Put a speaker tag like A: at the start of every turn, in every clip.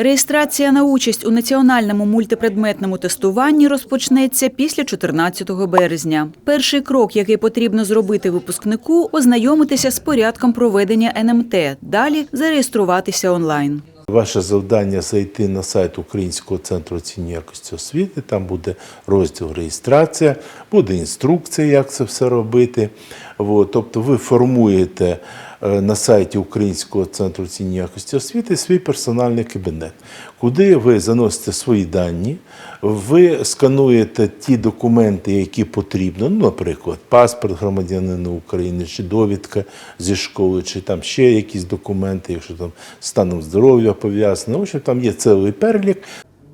A: Реєстрація на участь у національному мультипредметному тестуванні розпочнеться після 14 березня. Перший крок, який потрібно зробити випускнику, ознайомитися з порядком проведення НМТ. Далі зареєструватися онлайн.
B: Ваше завдання зайти на сайт Українського центру оцінювання якості освіти. Там буде розділ реєстрація, буде інструкція, як це все робити. Тобто ви формуєте на сайті Українського центру оцінювання якості освіти свій персональний кабінет, куди ви заносите свої дані, ви скануєте ті документи, які потрібно, ну, наприклад, паспорт громадянина України, чи довідка зі школи, чи там ще якісь документи, якщо там станом здоров'я пов'язано. В общем, там є цілий перелік.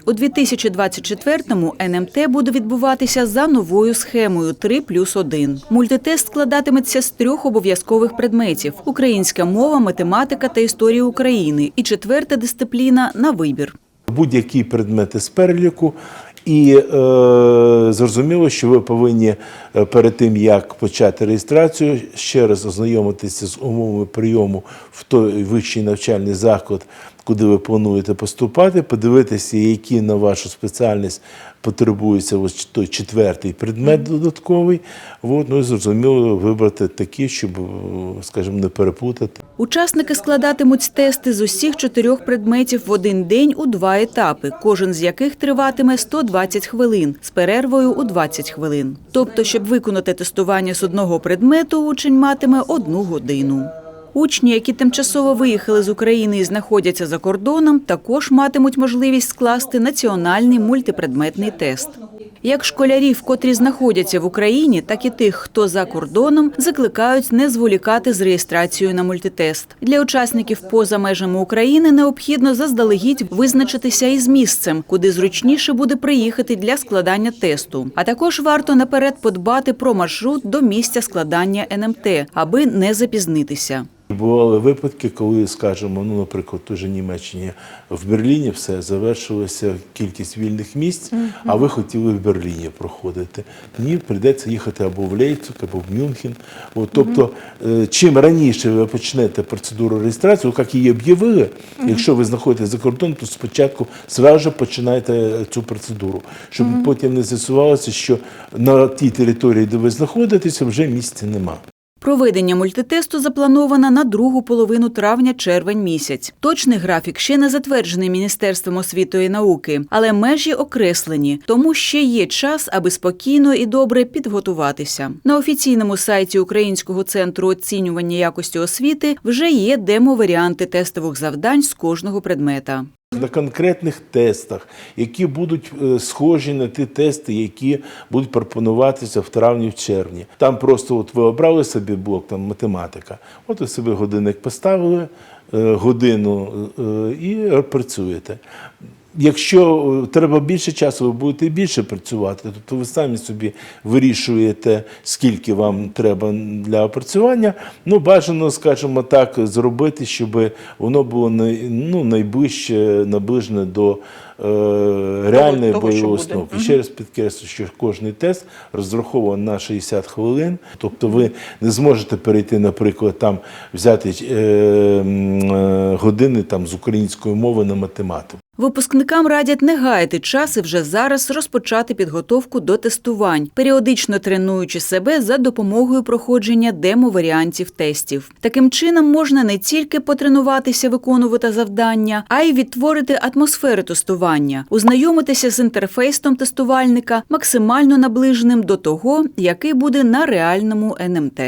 A: У 2024-му НМТ буде відбуватися за новою схемою 3 плюс 1. Мультитест складатиметься з трьох обов'язкових предметів – українська мова, математика та історія України. І четверта дисципліна – на вибір.
B: будь-які предмети з переліку. І е, зрозуміло, що ви повинні е, перед тим, як почати реєстрацію, ще раз ознайомитися з умовами прийому в той вищий навчальний заклад, куди ви плануєте поступати, подивитися, які на вашу спеціальність потребується ось той четвертий предмет додатковий. От, ну і зрозуміло, вибрати такі, щоб, скажімо, не переплутати.
A: Учасники складатимуть тести з усіх чотирьох предметів в один день у два етапи, кожен з яких триватиме 120 хвилин з перервою у 20 хвилин. Тобто, щоб виконати тестування з одного предмету, учень матиме одну годину. Учні, які тимчасово виїхали з України і знаходяться за кордоном, також матимуть можливість скласти національний мультипредметний тест. Як школярів, котрі знаходяться в Україні, так і тих, хто за кордоном, закликають не зволікати з реєстрацією на мультитест. Для учасників поза межами України необхідно заздалегідь визначитися із місцем, куди зручніше буде приїхати для складання тесту. А також варто наперед подбати про маршрут до місця складання НМТ, аби не запізнитися.
B: Бували випадки, коли, скажімо, ну, наприклад, в той же Німеччині в Берліні все завершилася кількість вільних місць, а ви хотіли в Берліні проходити. Ні, прийдеться їхати або в Лейпциг, або в Мюнхен. От, тобто, е, чим раніше ви почнете процедуру реєстрації, як її об'явили, якщо ви знаходитесь за кордоном, то спочатку зразу же починайте цю процедуру, щоб потім не з'ясувалося, що на тій території, де ви знаходитеся, вже місця нема.
A: Проведення мультитесту заплановано на другу половину травня-червень місяць. Точний графік ще не затверджений Міністерством освіти і науки, але межі окреслені, тому ще є час, аби спокійно і добре підготуватися. На офіційному сайті Українського центру оцінювання якості освіти вже є демо-варіанти тестових завдань з кожного предмета.
B: На конкретних тестах, які будуть е, схожі на ті тести, які будуть пропонуватися в травні, в червні. Там просто от ви обрали собі блок, там математика. От ви собі годинник поставили, е, годину е, і працюєте. Якщо е, треба більше часу, ви будете більше працювати, тобто ви самі собі вирішуєте, скільки вам треба для опрацювання. Ну, бажано, скажімо так, зробити, щоб воно було ну, найближче наближене до е, реальної
C: того,
B: бойової
C: буде.
B: установки. Ще раз підкреслю, що кожний тест розрахований на 60 хвилин. Тобто ви не зможете перейти, наприклад, там взяти е, е, години там, з української мови на математику.
A: Випускникам радять не гаяти час і вже зараз розпочати підготовку до тестувань, періодично тренуючи себе за допомогою проходження демо-варіантів тестів. Таким чином можна не тільки потренуватися виконувати завдання, а й відтворити атмосферу тестування, ознайомитися з інтерфейсом тестувальника максимально наближеним до того, який буде на реальному НМТ.